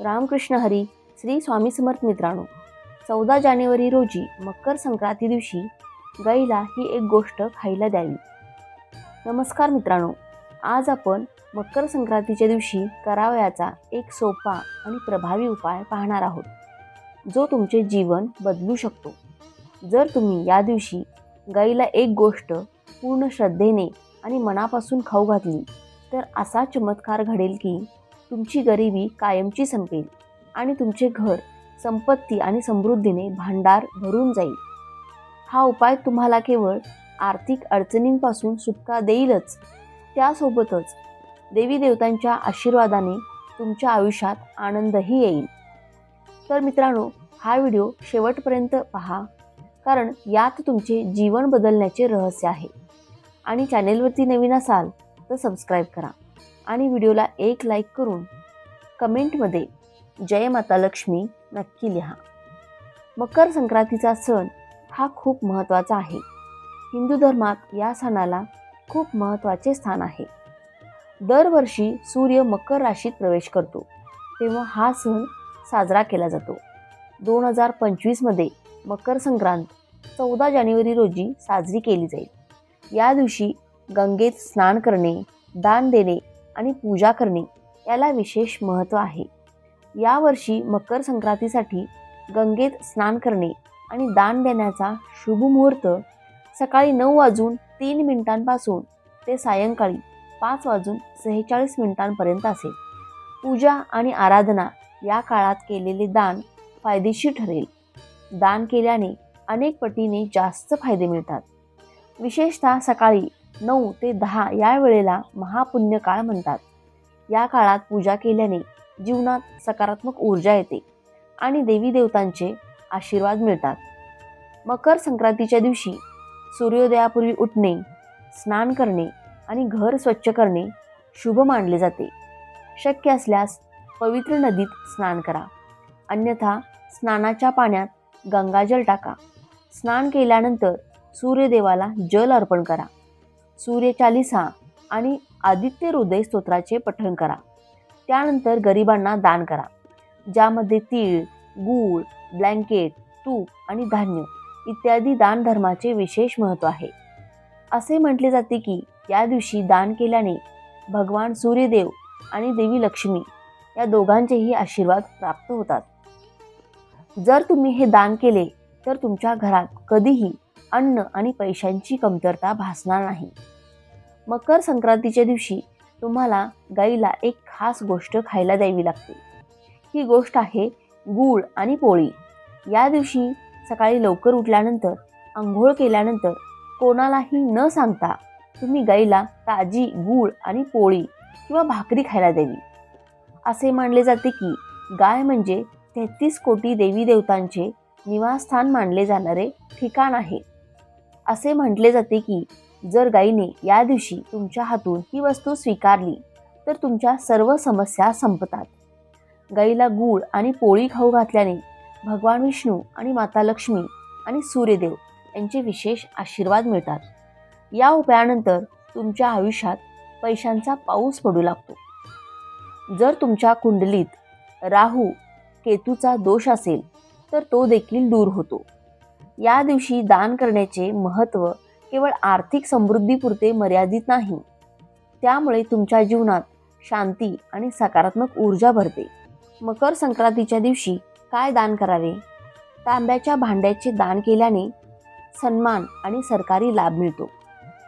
रामकृष्ण हरी श्री स्वामी समर्थ मित्रांनो चौदा जानेवारी रोजी मकर संक्रांती दिवशी गाईला ही एक गोष्ट खायला द्यावी. नमस्कार मित्रांनो आज आपण मकर संक्रांतीच्या दिवशी करावयाचा एक सोपा आणि प्रभावी उपाय पाहणार आहोत जो तुमचे जीवन बदलू शकतो. जर तुम्ही या दिवशी गाईला एक गोष्ट पूर्ण श्रद्धेने आणि मनापासून खाऊ घातली तर असा चमत्कार घडेल की तुमची गरिबी कायमची संपेल आणि तुमचे घर संपत्ती आणि समृद्धीने भांडार भरून जाईल. हा उपाय तुम्हाला केवळ आर्थिक अडचणींपासून सुटका देईलच. त्यासोबतच देवी देवतांच्या आशीर्वादाने तुमच्या आयुष्यात आनंदही येईल. तर मित्रांनो हा व्हिडिओ शेवटपर्यंत पहा कारण यात तुमचे जीवन बदलण्याचे रहस्य आहे. आणि चॅनेलवरती नवीन असाल तर सबस्क्राईब करा. आणि व्हिडिओला एक लाईक करून कमेंटमध्ये जय माता लक्ष्मी नक्की लिहा. मकर संक्रांतीचा सण हा खूप महत्त्वाचा आहे. हिंदू धर्मात या सणाला खूप महत्त्वाचे स्थान आहे. दरवर्षी सूर्य मकर राशीत प्रवेश करतो तेव्हा हा सण साजरा केला जातो. दोन हजार पंचवीसमध्ये मकर संक्रांत चौदा जानेवारी रोजी साजरी केली जाईल. या दिवशी गंगेत स्नान करणे दान देणे आणि पूजा करणे याला विशेष महत्त्व आहे. यावर्षी मकर संक्रांतीसाठी गंगेत स्नान करणे आणि दान देण्याचा शुभ मुहूर्त सकाळी नऊ वाजून तीन मिनिटांपासून ते सायंकाळी पाच वाजून सेहेचाळीस मिनिटांपर्यंत असेल. पूजा आणि आराधना या काळात केलेले दान फायदेशीर ठरेल. दान केल्याने अनेक पटीने जास्त फायदे मिळतात. विशेषतः सकाळी नऊ ते दहा या वेळेला महापुण्य काळ म्हणतात. या काळात पूजा केल्याने जीवनात सकारात्मक ऊर्जा येते आणि देवी देवतांचे आशीर्वाद मिळतात. मकर संक्रांतीच्या दिवशी सूर्योदयापूर्वी उठणे स्नान करणे आणि घर स्वच्छ करणे शुभ मानले जाते. शक्य असल्यास पवित्र नदीत स्नान करा. अन्यथा स्नानाच्या पाण्यात गंगाजल टाका. स्नान केल्यानंतर सूर्यदेवाला जल अर्पण करा. सूर्यचालिसा आणि आदित्य हृदय स्तोत्राचे पठण करा. त्यानंतर गरिबांना दान करा. ज्यामध्ये तीळ गूळ ब्लँकेट तूप आणि धान्य इत्यादी दानधर्माचे विशेष महत्त्व आहे. असे म्हटले जाते की या दिवशी दान केल्याने भगवान सूर्यदेव आणि देवी लक्ष्मी या दोघांचेही आशीर्वाद प्राप्त होतात. जर तुम्ही हे दान केले तर तुमच्या घरात कधीही अन्न आणि पैशांची कमतरता भासणार नाही. मकर संक्रांतीच्या दिवशी तुम्हाला गाईला एक खास गोष्ट खायला द्यावी लागते. ही गोष्ट आहे गूळ आणि पोळी. या दिवशी सकाळी लवकर उठल्यानंतर आंघोळ केल्यानंतर कोणालाही न सांगता तुम्ही गाईला ताजी गूळ आणि पोळी किंवा भाकरी खायला द्यावी. असे मानले जाते की गाय म्हणजे तेहतीस कोटी देवी देवतांचे निवासस्थान मानले जाणारे ठिकाण आहे. असे म्हटले जाते की जर गायीने या दिवशी तुमच्या हातून ही वस्तू स्वीकारली तर तुमच्या सर्व समस्या संपतात. गाईला गूळ आणि पोळी खाऊ घातल्याने भगवान विष्णू आणि माता लक्ष्मी आणि सूर्यदेव यांचे विशेष आशीर्वाद मिळतात. या उपायानंतर तुमच्या आयुष्यात पैशांचा पाऊस पडू लागतो. जर तुमच्या कुंडलीत राहू केतूचा दोष असेल तर तो देखील दूर होतो. या दिवशी दान करण्याचे महत्त्व केवळ आर्थिक समृद्धीपुरते मर्यादित नाही. त्यामुळे तुमच्या जीवनात शांती आणि सकारात्मक ऊर्जा भरते. मकर संक्रांतीच्या दिवशी काय दान करावे? तांब्याच्या भांड्याचे दान केल्याने सन्मान आणि सरकारी लाभ मिळतो.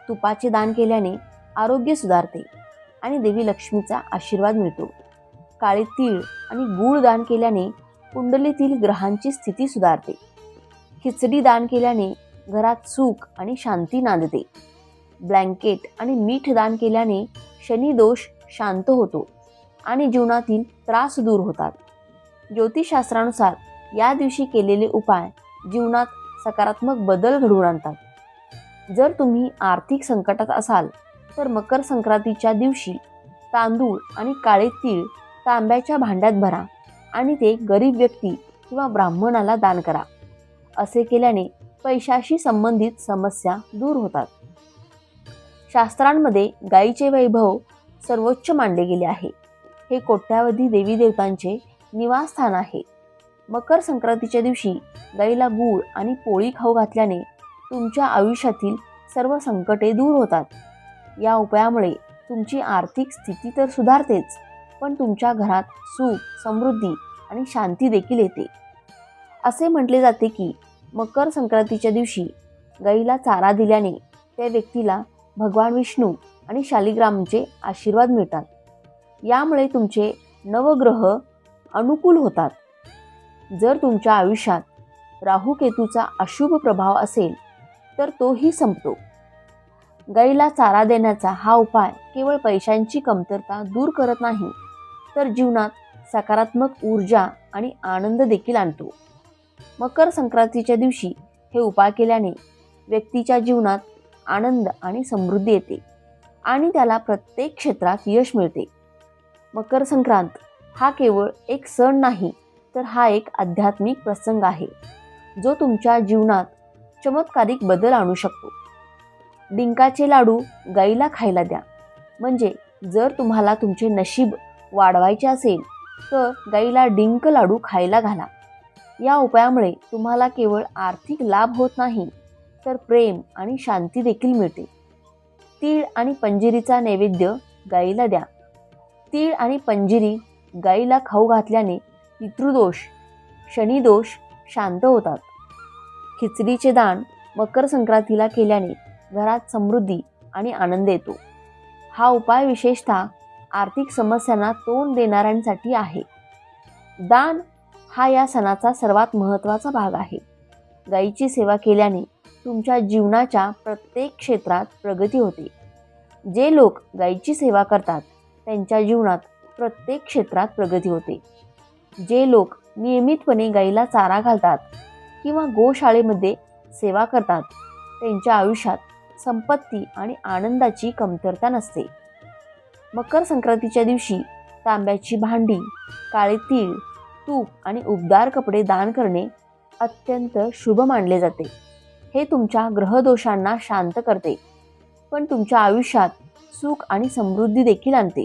तुपाचे दान केल्याने आरोग्य सुधारते आणि देवी लक्ष्मीचा आशीर्वाद मिळतो. काळे तीळ आणि गूळ दान केल्याने कुंडलीतील ग्रहांची स्थिती सुधारते. खिचडी दान केल्याने घरात सुख आणि शांती नांदते. ब्लँकेट आणि मीठ दान केल्याने शनी दोष शांत होतो आणि जीवनातील त्रास दूर होतात. ज्योतिषशास्त्रानुसार या दिवशी केलेले उपाय जीवनात सकारात्मक बदल घडवून आणतात. जर तुम्ही आर्थिक संकटात असाल तर मकर संक्रांतीच्या दिवशी तांदूळ आणि काळे तीळ तांब्याच्या भांड्यात भरा आणि ते गरीब व्यक्ती किंवा ब्राह्मणाला दान करा. असे केल्याने पैशाशी संबंधित समस्या दूर होतात. शास्त्रांमध्ये गायीचे वैभव सर्वोच्च मानले गेले आहे. हे कोट्यावधी देवी देवतांचे निवासस्थान आहे. मकर संक्रांतीच्या दिवशी गाईला गूळ आणि पोळी खाऊ घातल्याने तुमच्या आयुष्यातील सर्व संकटे दूर होतात. या उपायामुळे तुमची आर्थिक स्थिती तर सुधारतेच पण तुमच्या घरात सुख समृद्धी आणि शांती देखील येते. असे म्हटले जाते की मकर संक्रांतीच्या दिवशी गाईला चारा दिल्याने त्या व्यक्तीला भगवान विष्णू आणि शालिग्रामचे आशीर्वाद मिळतात. यामुळे तुमचे नवग्रह अनुकूल होतात. जर तुमच्या आयुष्यात राहू केतूचा अशुभ प्रभाव असेल तर तोही संपतो. गाईला चारा देण्याचा हा उपाय केवळ पैशांची कमतरता दूर करत नाही तर जीवनात सकारात्मक ऊर्जा आणि आनंद देखील आणतो. मकर संक्रांतीच्या दिवशी हे उपाय केल्याने व्यक्तीच्या जीवनात आनंद आणि समृद्धी येते आणि त्याला प्रत्येक क्षेत्रात यश मिळते. मकर संक्रांत हा केवळ एक सण नाही तर हा एक आध्यात्मिक प्रसंग आहे जो तुमच्या जीवनात चमत्कारिक बदल आणू शकतो. डिंकाचे लाडू गाईला खायला द्या. म्हणजे जर तुम्हाला तुमचे नशीब वाढवायचे असेल तर गाईला डिंक लाडू खायला घाला. या उपायामुळे तुम्हाला केवळ आर्थिक लाभ होत नाही तर प्रेम आणि शांती देखील मिळते. तीळ आणि पंजिरीचा नैवेद्य गाईला द्या. तीळ आणि पंजिरी गाईला खाऊ घातल्याने पितृदोष शनिदोष शांत होतात. खिचडीचे दान मकर संक्रांतीला केल्याने घरात समृद्धी आणि आनंद येतो. हा उपाय विशेषतः आर्थिक समस्यांना तोंड देणाऱ्यांसाठी आहे. दान हा या सणाचा सर्वात महत्त्वाचा भाग आहे. गाईची सेवा केल्याने तुमच्या जीवनाच्या प्रत्येक क्षेत्रात प्रगती होते. जे लोक गाईची सेवा करतात त्यांच्या जीवनात प्रत्येक क्षेत्रात प्रगती होते. जे लोक नियमितपणे गाईला चारा घालतात किंवा गोशाळेमध्ये सेवा करतात त्यांच्या आयुष्यात संपत्ती आणि आनंदाची कमतरता नसते. मकर संक्रांतीच्या दिवशी तांब्याची भांडी काळे तीळ तूप आणि उबदार कपडे दान करणे अत्यंत शुभ मानले जाते. हे तुमच्या ग्रहदोषांना शांत करते. पण तुमच्या आयुष्यात सुख आणि समृद्धी देखील आणते.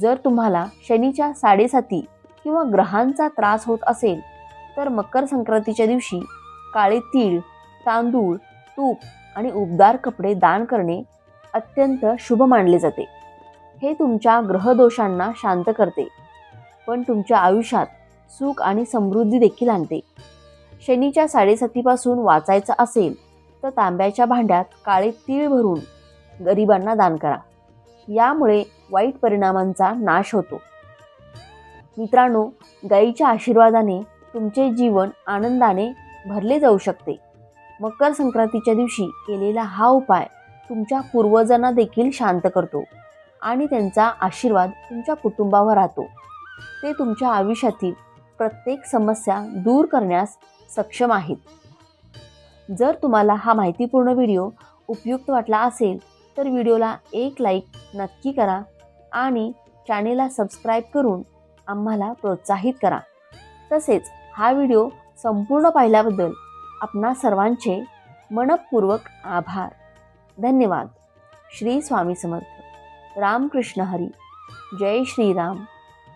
जर तुम्हाला शनीच्या साडेसाती किंवा ग्रहांचा त्रास होत असेल तर मकर संक्रांतीच्या दिवशी काळे तीळ तांदूळ तूप आणि उबदार कपडे दान करणे अत्यंत शुभ मानले जाते. हे तुमच्या ग्रहदोषांना शांत करते. पण तुमच्या आयुष्यात सुख आणि समृद्धी देखील आणते. शनीच्या साडेसातीपासून वाचायचं असेल तर तांब्याच्या भांड्यात काळे तीळ भरून गरिबांना दान करा. यामुळे वाईट परिणामांचा नाश होतो. मित्रांनो गाईच्या आशीर्वादाने तुमचे जीवन आनंदाने भरले जाऊ शकते. मकर संक्रांतीच्या दिवशी केलेला हा उपाय तुमच्या पूर्वजांना देखील शांत करतो आणि त्यांचा आशीर्वाद तुमच्या कुटुंबावर राहतो. ते तुमच्या आयुष्यातील प्रत्येक समस्या दूर करण्यास सक्षम आहेत. जर तुम्हाला हा माहितीपूर्ण व्हिडिओ उपयुक्त वाटला असेल तर व्हिडिओला एक लाईक नक्की करा आणि चॅनेलला सबस्क्राईब करून आम्हाला प्रोत्साहित करा. तसेच हा व्हिडिओ संपूर्ण पाहिल्याबद्दल आपणा सर्वांचे मनपूर्वक आभार. धन्यवाद. श्री स्वामी समर्थ. रामकृष्ण हरी. जय श्रीराम.